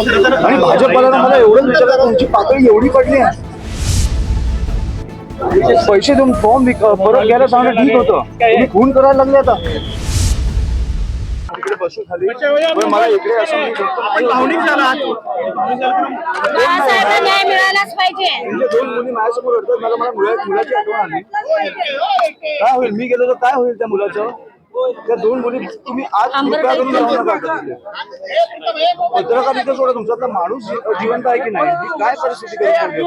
आणि भाजपला ना मला एवढंच विचारलं तुमची पातळी एवढी पडली आहे. पैसे देऊन फॉर्म विक- परत घ्यायला सांगणं ठीक होतं. तुम्ही खून करायला लागले आता. इकडे बसू खाली. मला इकडे असं मी बाळासाहेबांना न्याय मिळालाच पाहिजे. म्हणजे दोन मुली माझ्यासमोर मुला मुलाची आठवण आली. काय होईल? मी गेलो तर काय होईल त्या मुलाचं? त्या दोन मुली तुम्ही आज कृपया करून जाऊ नका. पत्रकार इथे सोडा तुमचा माणूस जिवंत आहे की नाही? ही काय परिस्थिती आपण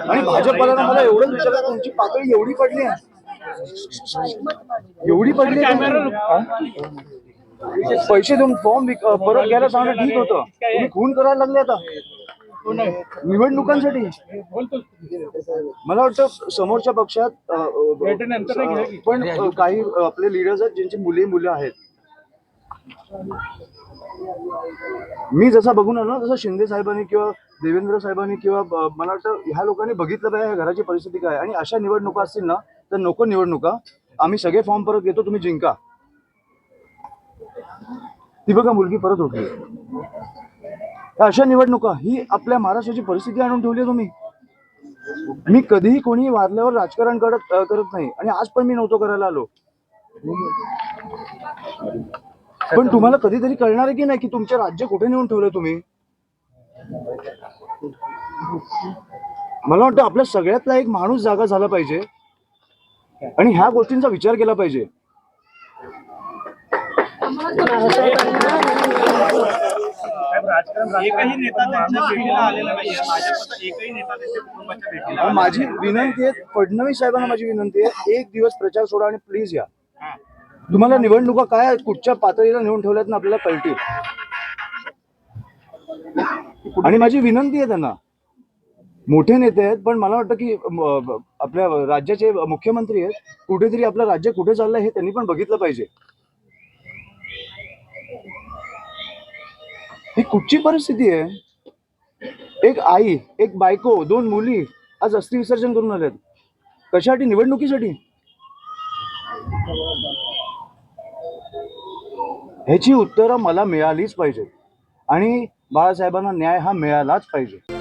आणि भाजपला मला एवढंच विचारलं तुमची पातळी एवढी पडली आहे. एवढी पडली? पैसे देऊन फॉर्म परत घ्यायला सांगणं ठीक होतं. तुम्ही खून करायला लागले आता. निवडणुकांसाठी? मला वाटतं समोरच्या पक्षात पण काही आपले लिडर्स आहेत ज्यांची मुले मुलं आहेत. मी जसा बघून आलो ना तसं शिंदे साहेबांनी किंवा देवेंद्र साहेबांनी किंवा मला वाटतं ह्या लोकांनी बघितलं पाहिजे ह्या घराची परिस्थिती काय. आणि अशा निवडणुका असतील ना तर नको निवडणुका. आम्ही सगळे फॉर्म परत घेतो तुम्ही जिंका. ती बघा मुलगी परत उठली. अशा निवडणुका ही आपल्या महाराष्ट्राची परिस्थिती आणून ठेवली आहे तुम्ही. मी कधीही कोणी वारल्यावर राजकारण करत करत नाही. आणि आज पण मी नव्हतो करायला आलो. पण तुम्हाला कधीतरी कळणार आहे की नाही की तुमचे राज्य कुठे नेऊन ठेवलं तुम्ही? मला वाटतं आपल्या सगळ्यातला एक माणूस जागा झाला पाहिजे. आणि ह्या गोष्टींचा विचार केला पाहिजे. एकही नेता त्यांच्या भेटीला आलेला नाहीये. भाजपचा एकही नेता त्यांच्या कुटुंबाच्या भेटीला अहो, माझी विनंती आहे फडणवीस साहेबांना माझी विनंती आहे एक दिवस प्रचार सोडा आणि प्लीज या. तुम्हाला निवडणुका काय कुठच्या पातळीला नेऊन ठेवल्यात ना आपल्याला कळतील. आणि माझी विनंती आहे त्यांना. मोठे नेते आहेत पण मला वाटतं की म, ब- आपल्या राज्याचे मुख्यमंत्री आहेत कुठेतरी आपलं राज्य कुठे चाललंय हे त्यांनी पण बघितलं पाहिजे. ही कुठची परिस्थिती आहे? एक आई एक बायको दोन मुली आज अस्थि विसर्जन करून आल्यात. कशासाठी? निवडणुकीसाठी? ह्याची उत्तरं मला मिळालीच पाहिजेत. आणि बाळासाहेबांना न्याय हा मिळालाच पाहिजे.